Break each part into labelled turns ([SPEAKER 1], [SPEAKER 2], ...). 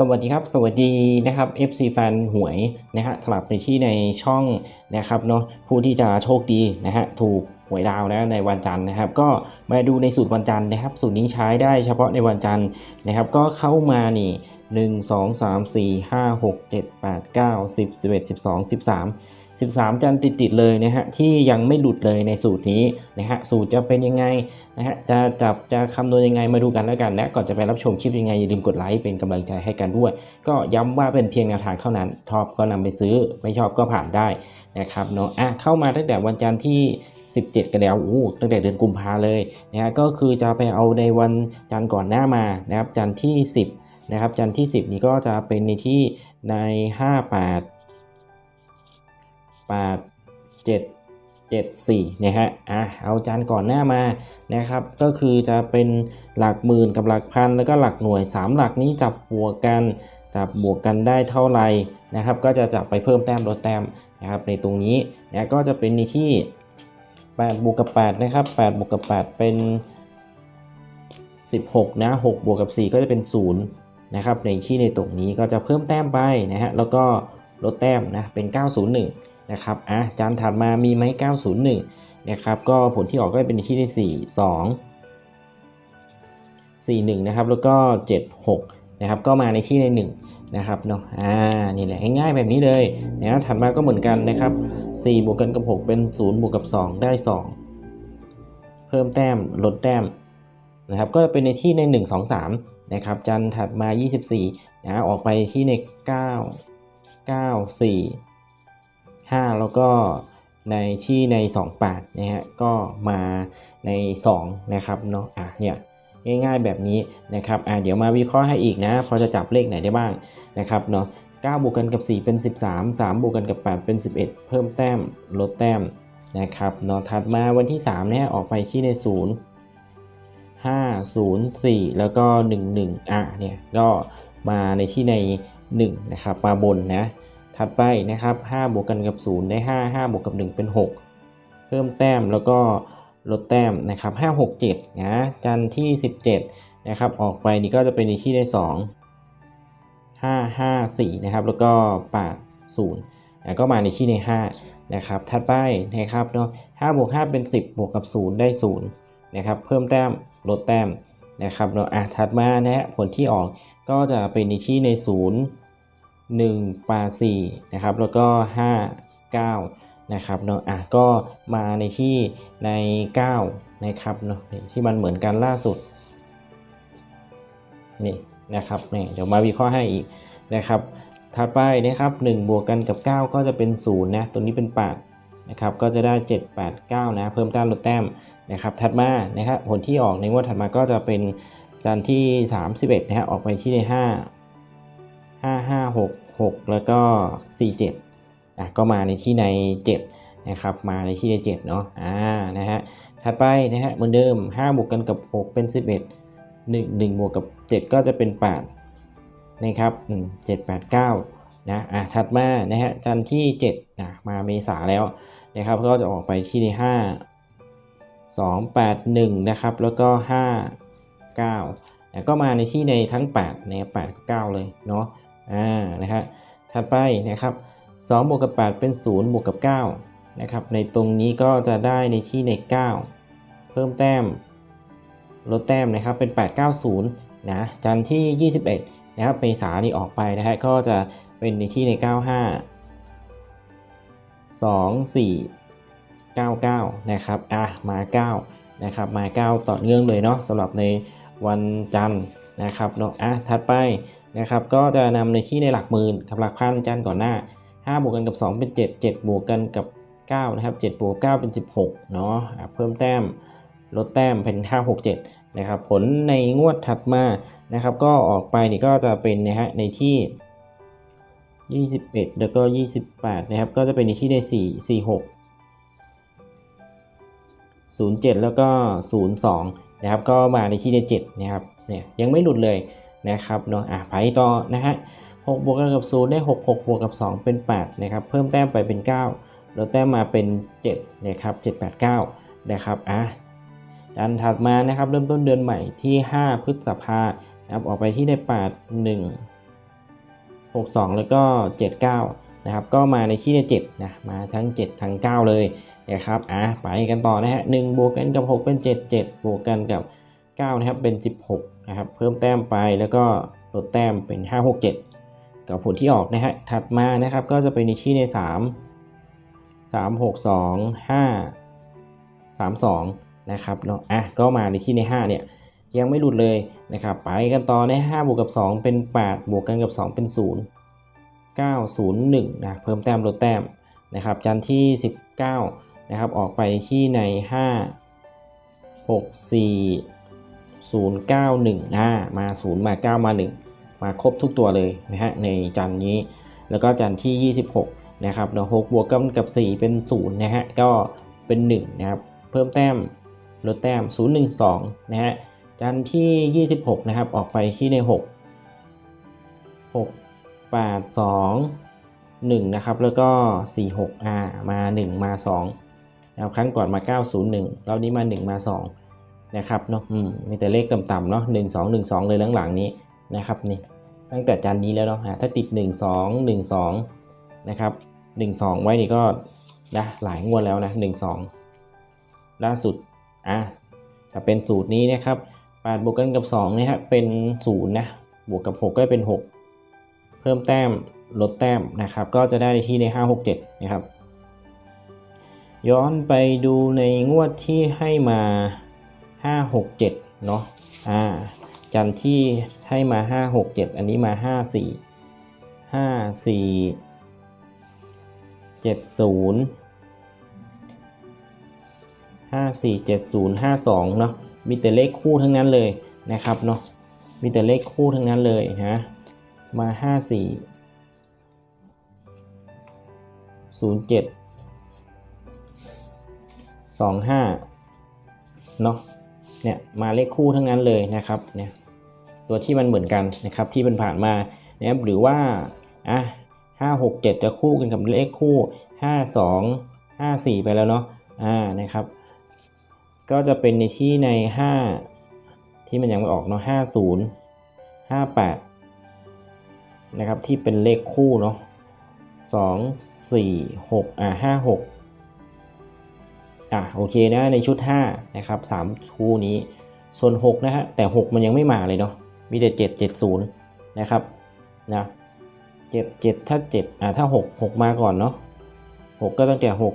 [SPEAKER 1] สวัสดีครับ สวัสดีนะครับ FC แฟนหวยนะฮะกลับในที่ในช่องนะครับเนาะผู้ที่จะโชคดีนะฮะถูกหวยดาวนะในวันจันทร์นะครับ ก็มาดูในสูตรวันจันทร์นะครับ สูตรนี้ใช้ได้เฉพาะในวันจันทร์นะครับ ก็เข้ามานี่1 2 3 4 5 6 7 8 9 10 11 12 13 13 จันทร์ติดๆเลยนะฮะที่ยังไม่หลุดเลยในสูตรนี้นะฮะสูตรจะเป็นยังไงนะฮะจะจับจะคำนวณยังไงมาดูกันแล้วกันนะก่อนจะไปรับชมคลิปยังไงอย่าลืมกดไลค์เป็นกำลังใจให้กันด้วย ก็ย้ำว่าเป็นเพียงแนวทางเท่านั้นชอบก็นำไปซื้อไม่ชอบก็ผ่านได้นะครับเนาะอะเข้ามาตั้งแต่วันจันทร์ที่ 17 กันแล้วโอ้ตั้งแต่เดือนกุมภาเลยนะฮะก็คือจะไปเอาในวันจันทร์ก่อนหน้ามานะครับจันทร์ที่ 10นะครับจันทร์ที่ 10 นี้ก็จะเป็นในที่ใน 58 8 7 7 4นะฮะอะเอาจานก่อนหน้ามานะครับ ก็คือจะเป็นหลักหมื่นกับหลักพันแล้วก็หลักหน่วย 3 หลักนี้จับบวกกันจับบวกกันได้เท่าไหร่นะครับ ก็จะจับไปเพิ่มแต้มลดแต้มนะครับ ในตรงนี้นะก็จะเป็นในที่8บวกกับ8นะครับ8บวกกับ 8 เป็น 16นะ6บวกกับ 4 ก็จะเป็น 0 นะครับ ในที่ในตรงนี้ก็จะเพิ่มแต้มไปนะฮะแล้วก็ลดแต้มนะเป็น 901 นะครับอะจานถัดมามีไหม901นะครับก็ผลที่ออกก็เป็นที่ได้4 2 4 1นะครับแล้วก็ 7 6นะครับก็มาในที่ใน1นะครับเนาะอ่านี่แหละง่ายๆแบบนี้เลยนะถัดมาก็เหมือนกันนะครับ4บวกกันกับ 6 เป็น 0 บวกกับ 2 ได้ 2 เพิ่มแต้มลดแต้มนะครับก็เป็นในที่ใน 1 2 3นะครับจันถัดมา 24นะออกไปที่ใน 9 9 4 5แล้วก็ในที่ใน2 8นะฮะก็มาใน 2 นะครับเนาะอะเนี่ยง่ายๆแบบนี้นะครับอะเดี๋ยวมาวิเคราะห์ให้อีกนะ พอจะจับเลขไหนได้บ้างนะครับเนาะ9บวกกันกับ 4 เป็น 13 3บวกกันกับ 8 เป็น 11 เพิ่มแต้มลดแต้มนะครับเนาะถัดมาวันที่3เนี่ยออกไปที่ใน 0 5 0 4 แล้วก็ 1 1อะเนี่ยก็มาในที่ใน 1 นะครับ มาบนนะ ถัดไปนะครับ5บวกกันกับ 0 ได้ 5 5บวกกับ 1 เป็น 6 เพิ่มแต้มแล้วก็ลดแต้มนะครับ5 6 7นะจันที่ 17นะครับออกไปนี่ก็จะเป็นในที่ได้ 2 5 5 4นะครับแล้วก็8 0นะก็มาในที่ใน5นะครับถัดไปนะครับเนาะ5บวก5เป็น 10 บวกกับ 0 ได้0นะครับเพิ่มแต้มลดแต้มนะครับเนาะอะถัดมานะฮะผลที่ออกก็จะเป็นในที่ใน 0 1ปา4นะครับแล้วก็ 5 9นะครับเนาะอะก็มาในที่ใน 9 นะครับเนาะที่มันเหมือนกันล่าสุดนี่นะครับนี่เดี๋ยวมาวิเคราะห์ให้อีกนะครับถัดไปนะครับ1บวกกันกับ 9 ก็จะเป็น0นะตัวนี้เป็น8นะครับก็จะได้ 7 8 9 นะเพิ่มแต้มลดแต้มนะครับถัดมานะครับผลที่ออกในงวดถัดมาก็จะเป็นจานที่ 31นะฮะออกไปที่ใน 5 5 5 6 6 แล้วก็ 4 7อะก็มาในที่ใน 7 นะครับ มาในที่ใน7เนาะอ่านะฮะถัดไปนะฮะเหมือนเดิม 5 บวกกันกับ 6 เป็น 11 1 1บวกกับ 7 ก็จะเป็น 8 นะครับ7 8 9นะอะถัดมานะฮะจันที่7นะมาเมษาแล้วนะครับก็จะออกไปที่ใน5 2 8 1นะครับแล้วก็ 5 9ก็มาในที่ในทั้ง8นะ8 9 เลยเนาะ อ่านะฮะถัดไปนะครับ2บวกกับ 8 เป็น 0 บวกกับ 9 นะครับ ในตรงนี้ก็จะได้ในที่ใน 9 เพิ่มแต้ม ลดแต้มนะครับ เป็น 890 นะจันที่ 21 นะครับเมษานี่ออกไปนะฮะ ก็จะเป็นในที่ใน 95 2 4 99 นะครับ อะ มา 9 นะครับ มา 9 ต่อเนื่องเลยเนาะสำหรับในวันจันทร์นะครับเนาะ อะ ถัดไป นะครับก็จะนำในที่ในหลักหมื่นกับหลักพันจันก่อนหน้า 5 บวกกันกับ 2 เป็น 7 7 บวกกันกับ9นะครับ7บวก9เป็น 16เนาะอะเพิ่มแต้มลดแต้มเป็น 5 6 7นะครับผลในงวดถัดมานะครับก็ออกไปนี่ก็จะเป็นนะฮะในที่ 21 แล้วก็ 28นะครับก็จะเป็นในที่ใน4 4 6 07 แล้วก็ 02นะครับก็มาในที่ใน7นะครับเนี่ยยังไม่หลุดเลย นะครับเนาะอะไปต่อนะฮะ6บวกกันกับ0ได้6 6บวกกับ2เป็น8นะครับเพิ่มแต้มไปเป็น9ลดแต้มมาเป็น7นะครับ7 8 9นะครับอะดันถัดมานะครับเริ่มต้นเดือนใหม่ที่ 5 พฤษภานะครับออกไปที่ได้8 1 62 แล้วก็ 79 นะครับ ก็มาในที่ใน7นะมาทั้ง 7 ทั้ง 9 เลยนะครับอะไปกันต่อนะฮะ1บวกกันกับ 6 เป็น 7 7 บวกกันกับ 9 นะครับเป็น 16 นะครับเพิ่มแต้มไปแล้วก็ลดแต้มเป็น 5 6 7 กับผลที่ออกนะฮะถัดมานะครับก็จะเป็นในที่ใน 3 3 6 2 5 3 2นะครับเนาะอะก็มาในที่ใน 5 เนี่ยยังไม่หลุดเลยนะครับไปกันต่อใน5บวกกับ 2 เป็น 8 บวกกันกับ 2 เป็น 0 9 0 1นะเพิ่มแต้มลดแต้มนะครับจันที่ 19นะครับออกไปที่ใน 5 6 4 0 9 1อ่ามา 0 มา 9 มา 1 มาครบทุกตัวเลยนะฮะในจันนี้ แล้วก็จันที่ 26 นะครับเนาะ6บวกกันกับ 4 เป็น 0 นะฮะ ก็เป็น 1 นะครับ เพิ่มแต้มลดแต้ม 0 1 2 นะฮะ จันที่ 26 นะครับ ออกไปที่ใน 6 6 8 2 1 นะครับ แล้วก็ 4 6อ่ามา 1 มา2นะครับครั้งก่อนมา 901รอบนี้มา 1 มา 2 นะครับเนาะมมีแต่เลขต่ำๆเนาะ1 2 1 2เลยหลังๆนี้นะครับนี่ตั้งแต่จันนี้แล้วเนาะถ้าติด 1 2 1 2นะครับ1 2 ไว้นี่ก็นะหลายงวดแล้วนะ1 2 ล่าสุดอะถ้าเป็นสูตรนี้นะครับ8บวกกันกับ2นะฮะเป็น0นะบวกกับ 6 ก็เป็น 6 เพิ่มแต้มลดแต้มนะครับ ก็จะได้ที่ใน 5 6 7 นะครับ ย้อนไปดูในงวดที่ให้มา 5 6 7เนาะอ่าจันที่ให้มา 5 6 7 อันนี้มา 5 4 5 4 7 0 5 4 7 0 5 2เนาะมีแต่เลขคู่ทั้งนั้นเลยนะครับเนาะมีแต่เลขคู่ทั้งนั้นเลยนะมา 5 4 0 7 2 5เนาะ เนี่ยมาเลขคู่ทั้งนั้นเลยนะครับเนี่ยตัวที่มันเหมือนกันนะครับที่มันผ่านมานะครับหรือว่าอะห้าหกเจ็ดจะคู่กันกับเลขคู่ห้าสองห้าสี่ไปแล้วเนาะอ่านะครับ ก็จะเป็นในที่ในห้าที่มันยังไม่ออกเนาะห้าศูนย์ห้าแปดนะครับที่เป็นเลขคู่เนาะสองสี่หกอ่าห้าหก อะโอเคนะในชุด5นะครับ3คู่นี้ ส่วน6นะฮะแต่ 6 มันยังไม่มาเลยเนาะมีแต่7 7 0นะครับนะ7 7 ถ้า7อ่าถ้า 6 6 มาก่อนเนาะ6 ก็ตั้งแต่ 6 0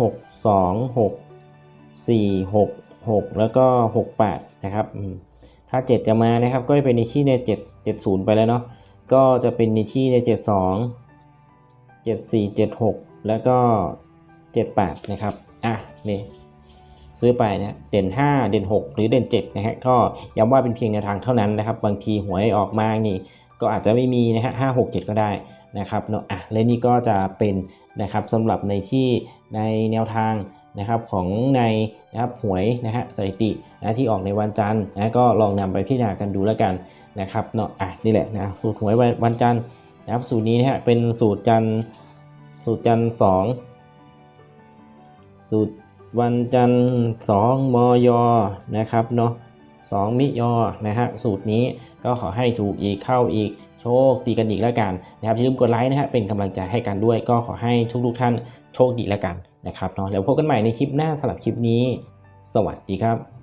[SPEAKER 1] 6 2 6 4 6 6 แล้วก็ 6 8 นะครับถ้า 7 จะมานะครับ ก็จะเป็นในที่ใน 7 7 0 ไปแล้วเนาะก็จะเป็นในที่ใน 7 2 7 4 7 6 แล้วก็ 7 8 นะครับ นี่ซื้อไปนะเด่น 5 เด่น 6 หรือเด่น7นะฮะก็ย้ำว่าเป็นเพียงแนวทางเท่านั้นนะครับ บางทีหวยออกมานี่ ก็อาจจะไม่มีนะฮะ5 6 7ก็ได้นะครับเนาะอะและนี่ก็จะเป็นนะครับสำหรับในที่ในแนวทางนะครับของในนะครับหวยนะฮะสถิตินะที่ออกในวันจันทร์นะก็ลองนำไปพิจารณากันดูแล้วกันนะครับเนาะอะนี่แหละนะสูตรหวยวันวันจันทร์นะครับสูตรนี้นะฮะเป็นสูตรจันทร์สูตรจันทร์สองสูตร วันจันทร์2มยนะครับเนาะ2มิยนะฮะสูตรนี้ก็ขอให้ถูกอีกเข้าอีกโชคดีกันอีกแล้วกันนะครับอย่าลืมกดไลค์นะฮะเป็นกำลังใจให้กันด้วย ก็ขอให้ทุกๆท่านโชคดีแล้วกันนะครับเนาะแล้วพบกันใหม่ในคลิปหน้าสำหรับคลิปนี้ สวัสดีครับ